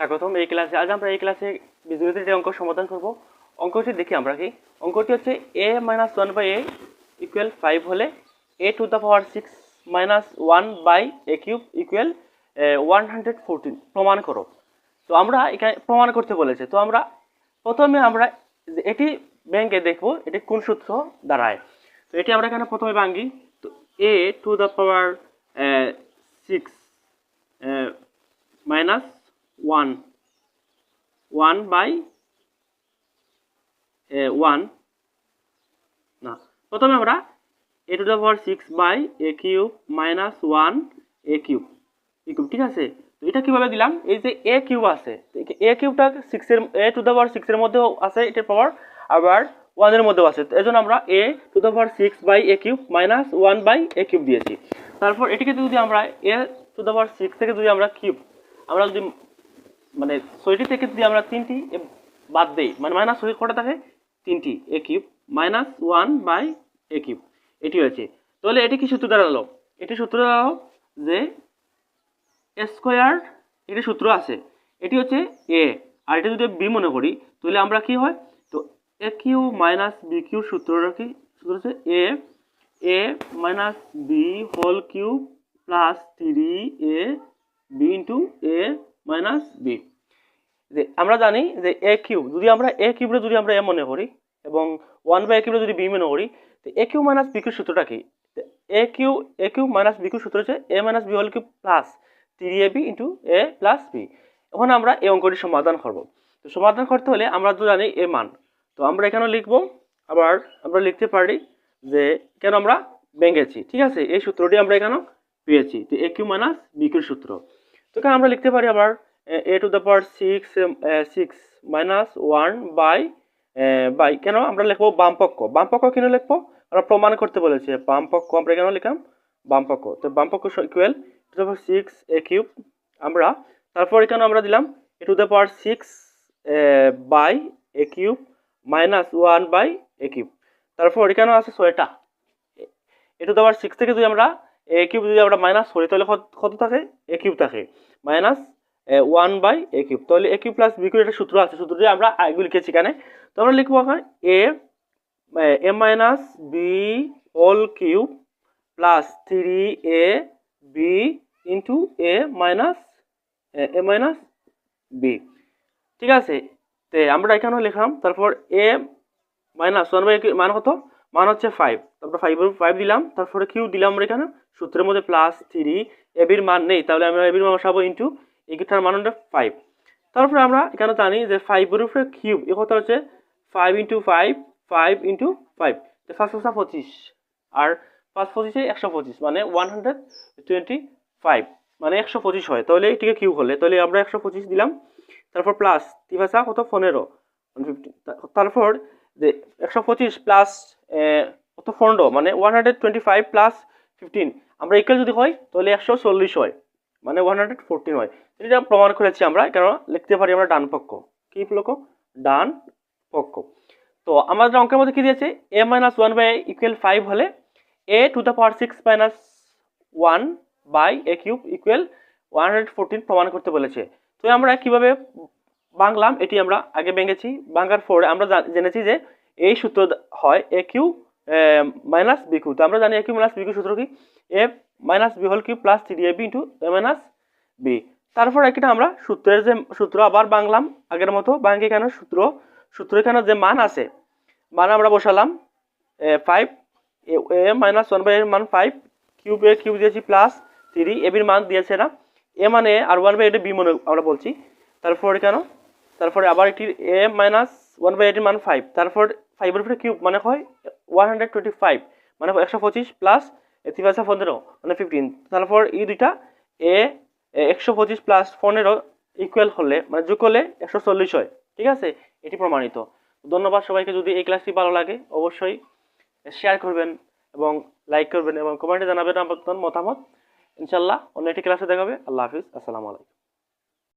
স্বাগতম এই ক্লাসে আজ আমরা এই ক্লাসে বীজগণিতের অঙ্ক সমাধান করব, অঙ্কটি দেখি আমরা কি অঙ্কটি হচ্ছে a minus one by a equal five হলে a to the power six minus one by a cube equal one hundred fourteen প্রমাণ করো। তো আমরা এখানে প্রমাণ করতে বলেছে। তো আমরা প্রথমে আমরা এটি ব্যাংকে দেখব, এটি কোন সূত্র দাঁড়ায় তো এটি আমরা এখানে প্রথমে ভাঙ্গি তো a to the power six one one by one না, প্রথমে আমরা a to the power six by a cube minus one a cube a cube ঠিক আছে? এটা কীভাবে দিলাম? এই যে এ কিউব আছে এ কিউবটা সিক্সের এ টু দ্য পাওয়ার সিক্সের মধ্যেও আছে, এটার পাওয়ার আবার ওয়ানের মধ্যেও আছে এই জন্য আমরা a to the power six by a cube minus one by a cube দিয়েছি। তারপর এটিকে যদি আমরা a to the power six থেকে যদি আমরা কিউব আমরা যদি মানে ছয়টি থেকে যদি আমরা তিনটি বাদ দেই মানে মাইনাস ছয় কটা থাকে? তিনটি a cube minus one by a cube এটি হয়েছে। তাহলে এটি কি সূত্র দাঁড়াল এটি সূত্র দাঁড়াল যে স্কোয়ার একটি সূত্র আছে, এটি হচ্ছে এ আর এটা যদি বি মনে করি, তাহলে আমরা কি হয়? তো a cube minus b cube সূত্রটা কি? সূত্র হচ্ছে a a minus b whole cube plus three a b into a minus b যে আমরা জানি যে এ কিউব, যদি আমরা এ কিউবরে যদি আমরা এ মনে করি এবং ওয়ান বাই এ কিউবরে যদি বি মনে করি, তো এ কিউ মাইনাস বি সূত্রটা কি? A cube a cube minus b সূত্র হচ্ছে a minus b whole cube plus three a b into a plus b এখন আমরা এই অঙ্কটি সমাধান করব। তো সমাধান করতে হলে আমরা তো জানি এ মান। তো আমরা এখানে লিখব, আবার আমরা লিখতে পারি যে কেন আমরা ভেঙেছি। ঠিক আছে, এই সূত্রটি আমরা এখানে পেয়েছি। তো এ কিউ মাইনাস বি সূত্র। তো এখানে আমরা লিখতে পারি আবার, a to the power six six minus one by by কেন? আমরা লিখব বামপক্ষ বামপক্ষ কেন লিখব? আমরা প্রমাণ করতে বলেছে বামপক্ষ আমরা কেন লিখলাম? বামপক্ষ তো বামপক্ষ equal to the power six a cube আমরা। তারপর এখানে আমরা দিলাম, a to the power six by a cube minus one by a cube তারপর এখানে আছে ছয়টা। A to the power six থেকে যদি আমরা এ কিউব যদি আমরা মাইনাস করি, তাহলে কত- থাকে? এ কিউব থাকে। Minus one by a cube তাহলে a cube plus b cube একটা সূত্র আছে। সূত্রটি আমরা আগে লিখেছি এখানে। তো আমরা লিখব এখানে a a minus b whole cube plus three a b into a minus a minus b ঠিক আছে? তে আমরা এখানে লিখলাম। তারপর এ মাইনাস ওয়ান বাই মান কত? মান হচ্ছে ফাইভ তারপর ফাইভ ফাইভ দিলাম, তারপরে কিউ দিলাম আমরা এখানে। সূত্রের মধ্যে প্লাস থ্রি এবির মান নেই, তাহলে আমরা এবির মান বসাবো ইন্টু এটার মান হচ্ছে ফাইভ তারপরে আমরা এখানে জানি যে ফাইভের উপরে কিউব এ কথা হচ্ছে? Five into five five into five first পাঁচটা পঁচিশ। আর পাঁচ পঁচিশে একশো পঁচিশ মানে ওয়ান হান্ড্রেড টোয়েন্টি ফাইভ মানে একশো পঁচিশ হয়, তাহলে এটিকে কিউ হলে। তাহলে আমরা একশো পঁচিশ দিলাম। তারপর প্লাস তিভাসা কত? পনেরো। তারপর যে একশো পঁচিশ প্লাস কত পনেরো মানে one hundred twenty five plus fifteen আমরা ইকুয়াল যদি হয়, তাহলে একশো চল্লিশ হয়। মানে ওয়ান হান্ড্রেড ফোরটিন হয়। এটা প্রমাণ করেছি আমরা কেন লিখতে পারি আমরা ডান পক্ষ। কি পক্ষ? ডান পক্ষ। তো আমাদের অঙ্কের মধ্যে কী দিয়েছে? A minus one by equal five হলে a to the power six minus one by a cube equal one hundred fourteen প্রমাণ করতে বলেছে। তো আমরা কীভাবে বাংলাম? এটি আমরা আগে ভেঙেছি। বাঙ্গার পরে আমরা জেনেছি যে এই সূত্র হয় a cube minus b cube তো আমরা জানি a cube minus b cube সূত্র কি? A minus b whole cube plus three a b into a minus b তারপর একটা আমরা সূত্রের যে সূত্র আবার বাংলাম আগের মতো বাঙ্গি কেন সূত্র সূত্র এখানে যে মান আছে, মান আমরা বসালাম five a minus one by এর মান ফাইভ কিউব এ কিউব দিয়েছি প্লাস থ্রি এ বির মান দিয়েছে না। এ মানে আর ওয়ান বাই এটা বি মনে আমরা বলছি। তারপর কেন? তারপরে আবার একটি এ মাইনাস ওয়ান বাই এটির মান ফাইভ তারপর ফাইভের উপরে কিউব মানে হয় ওয়ান হান্ড্রেড টোয়েন্টি ফাইভ মানে একশো পঁচিশ প্লাস থ্রি পাঁচশো পনেরো মানে ফিফটিন তারপর এই দুইটা এ একশো পঁচিশ প্লাস পনেরো ইকুয়াল হলে মানে যোগ করলে একশো চল্লিশ হয়। ঠিক আছে? এটি প্রমাণিত। ধন্যবাদ সবাইকে। যদি এই ক্লাসটি ভালো লাগে, অবশ্যই শেয়ার করবেন এবং লাইক করবেন এবং কমেন্টে জানাবেন আপনার মতামত। ইনশাল্লাহ অন্য একটি ক্লাসে দেখাবে আল্লাহ হাফিজ। আসসালামু আলাইকুম।